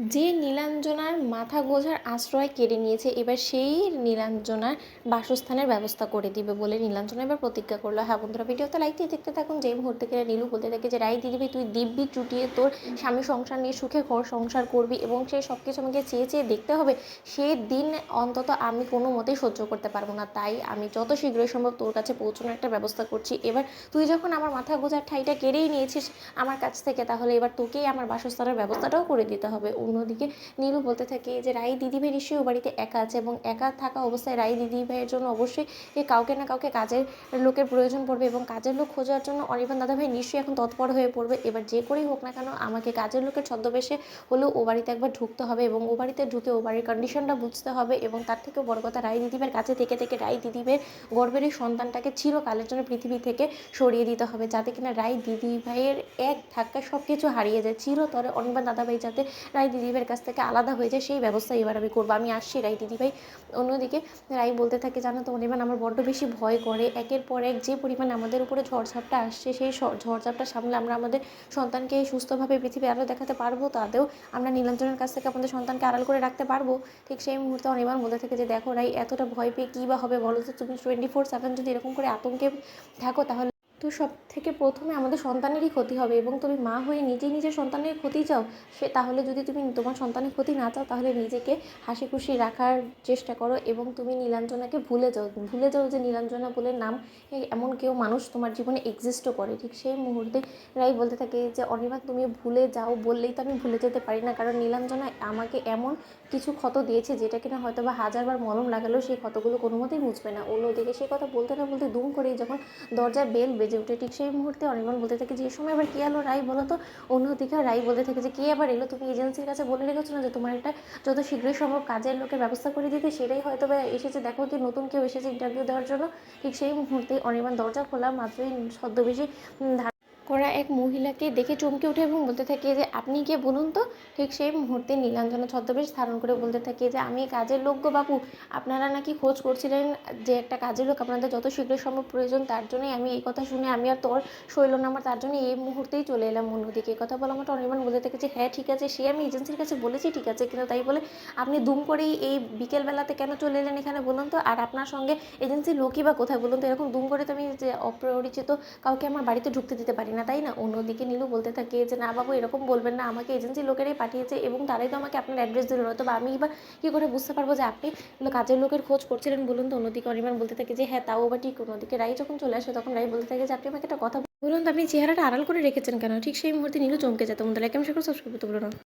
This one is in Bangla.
যে নীলাঞ্জনার মাথা গোঝার আশ্রয় কেড়ে নিয়েছে, এবার সেই নীলাঞ্জনার বাসস্থানের ব্যবস্থা করে দিবে বলে নীলাঞ্জনা এবার প্রতিজ্ঞা করল। হ্যাঁ বন্ধুরা, ভিডিওতে লাইক দিয়ে দেখতে থাকুন যে মুহূর্তে কেড়ে নীলু বলতে থাকে যে রাই দিদিবি তুই দিব্যি চুটিয়ে তোর স্বামী সংসার নিয়ে সুখে ঘর সংসার করবি এবং সে সব কিছু আমাকে চেয়ে চেয়ে দেখতে হবে সেই দিন অন্তত আমি কোনো মতেই সহ্য করতে পারব না। তাই আমি যত শীঘ্রই সম্ভব তোর কাছে পৌঁছানোর একটা ব্যবস্থা করছি। এবার তুই যখন আমার মাথা গোঁজার ঠাইটা কেড়েই নিয়েছিস আমার কাছ থেকে, তাহলে এবার তোকেই আমার বাসস্থানের ব্যবস্থাটাও করে দিতে হবে। অন্যদিকে নীলু বলতে থাকে যে, রাই দিদিভাই নিশ্চয়ই ও বাড়িতে একা আছে এবং একা থাকা অবস্থায় রাই দিদিভাইয়ের জন্য অবশ্যই কাউকে না কাউকে কাজের লোকের প্রয়োজন পড়বে এবং কাজের লোক খোঁজার জন্য অনির্বাণ দাদাভাই নিশ্চয়ই এখন তৎপর হয়ে পড়বে। এবার যে করেই হোক না কেন, আমাকে কাজের লোকের ছদ্মবেশে হলেও ও বাড়িতে একবার ঢুকতে হবে এবং ও বাড়িতে ঢুকে ও বাড়ির কন্ডিশনটা বুঝতে হবে এবং তার থেকেও বড় কথা, রাই দিদিভাইয়ের কাছে থেকে থেকে রাই দিদিভাইয়ের গর্বের এই সন্তানটাকে চিরকালের জন্য পৃথিবী থেকে সরিয়ে দিতে হবে যাতে কিনা রাই দিদিভাইয়ের এক ধাক্কায় সব কিছু হারিয়ে যায়। চিরতরে অনির্বাণ দাদাভাই যাতে রাই দিদিভাইয়ের কাছ থেকে আলাদা হয়ে যায়, সেই ব্যবস্থা এবার আমি করব। আমি আসছি রাই দিদিভাই অন্যদিকে রাই বলতে থাকে, জানো তো, অনির্বাণ আমার বড্ড বেশি ভয় করে। একের পর এক যে পরিমাণ আমাদের উপরে ঝড়ঝাপটা আসছে, সেই ঝড়ঝাপটা সামলে আমরা আমাদের সন্তানকে সুস্থভাবে পৃথিবী আলো দেখাতে পারব। তাতেও আমরা নীলাঞ্জনের কাছ থেকে আমাদের সন্তানকে আড়াল করে রাখতে পারব। ঠিক সেই মুহূর্তে অনির্বাণ বলতে থাকে যে, দেখো রাই, এতটা ভয় পেয়ে কী বা হবে বলো তো? তুমি টোয়েন্টি ফোর সেভেন যদি এরকম করে আতঙ্কে থাকো, তাহলে তো সব থেকে প্রথমে আমাদের সন্তানেরই ক্ষতি হবে এবং তুমি মা হয়ে নিজেই নিজের সন্তানের ক্ষতি চাও, সে তাহলে যদি তুমি তোমার সন্তানের ক্ষতি না চাও, তাহলে নিজেকে হাসি খুশি রাখার চেষ্টা করো এবং তুমি নীলাঞ্জনাকে ভুলে যাও। ভুলে যাও যে নীলাঞ্জনা বলে নাম এমন কেউ মানুষ তোমার জীবনে এক্সিস্টও করে। ঠিক সেই মুহূর্তে রাই বলতে থাকে যে অনির্বাণ তুমি ভুলে যাও বললেই তো আমি ভুলে যেতে পারি না। কারণ নীলাঞ্জনা আমাকে এমন কিছু ক্ষত দিয়েছে যেটা কিনা হয়তো বা হাজারবার মলম লাগালেও সেই ক্ষতগুলো কোনো মতেই মুছবে না। অন্যদিকে সেই কথা বলতে না বলতে দুম করেই যখন দরজায় বেল বেজে উঠে ঠিক সেই মুহূর্তে অনির্বাণ বলতে থাকে যে সময় আবার কি এলো? রাই বলো তো। অন্যদিকে রাই বলতে থাকে যে, কে আবার এলো? তুমি এজেন্সির কাছে বলে রেখেছো না যে, তোমার একটা যত শীঘ্রই সম্ভব কাজের লোকের ব্যবস্থা করে দিতে। সেটাই হয়তো বা এসেছে। দেখো কি নতুন কেউ এসেছে ইন্টারভিউ দেওয়ার জন্য। ঠিক সেই মুহূর্তে অনির্বাণ দরজা খোলা, মাত্রই ছদ্মবেশী করা এক মহিলাকে দেখে চমকে ওঠে এবং বলতে থাকে যে, আপনি কে বলুন তো। ঠিক সেই মুহূর্তে নীলাঞ্জনা ছদ্মবেশ ধারণ করে বলতে থাকে যে, আমি কাজের লোক গো বাবু আপনারা নাকি খোঁজ করছিলেন যে একটা কাজের লোক। আপনাদের যত শীঘ্র সম্ভব প্রয়োজন, তার জন্যই আমি এই কথা শুনে আমি আর তোর শৈল না আমার তার জন্য এই মুহূর্তেই চলে এলাম অন্যদিকে। এই কথা বলা মতো অনির্বাণ বলতে থাকে যে হ্যাঁ ঠিক আছে, সে আমি এজেন্সির কাছে বলেছি, ঠিক আছে কিন্তু তাই বলে আপনি দুম করেই এই বিকেলবেলাতে কেন চলে এলেন এখানে বলুন তো? আর আপনার সঙ্গে এজেন্সির লোকই বা কোথায় বলুন তো? এরকম দুম করে তো আমি যে, অপরিচিত কাউকে আমার বাড়িতে ঢুকতে দিতে পারি না। তাই না? অন্যদিকে নীলু বলতে থাকে যে, না বাবু, এরকম বলবেন না। আমাকে এজেন্সির লোকেরাই পাঠিয়েছে এবং তারাই তো আমাকে আপনার অ্যাড্রেস দিল। না তো আমি এবার কী করে বুঝতে পারব যে আপনি কাজের লোকের খোঁজ করছিলেন বলুন তো? অন্যদিকে অনির্বাণ বলতে থাকে যে হ্যাঁ তাও বা ঠিক। অন্যদিকে রাই যখন চলে আসে, তখন রাই বলতে থাকে যে, আপনি আমাকে একটা কথা বলুন তো, আপনি চেহারাটা আড়াল করে রেখেছেন কেন? ঠিক সেই মুহূর্তে নীলু চমকে যেত মধ্যে লাইক আমি না।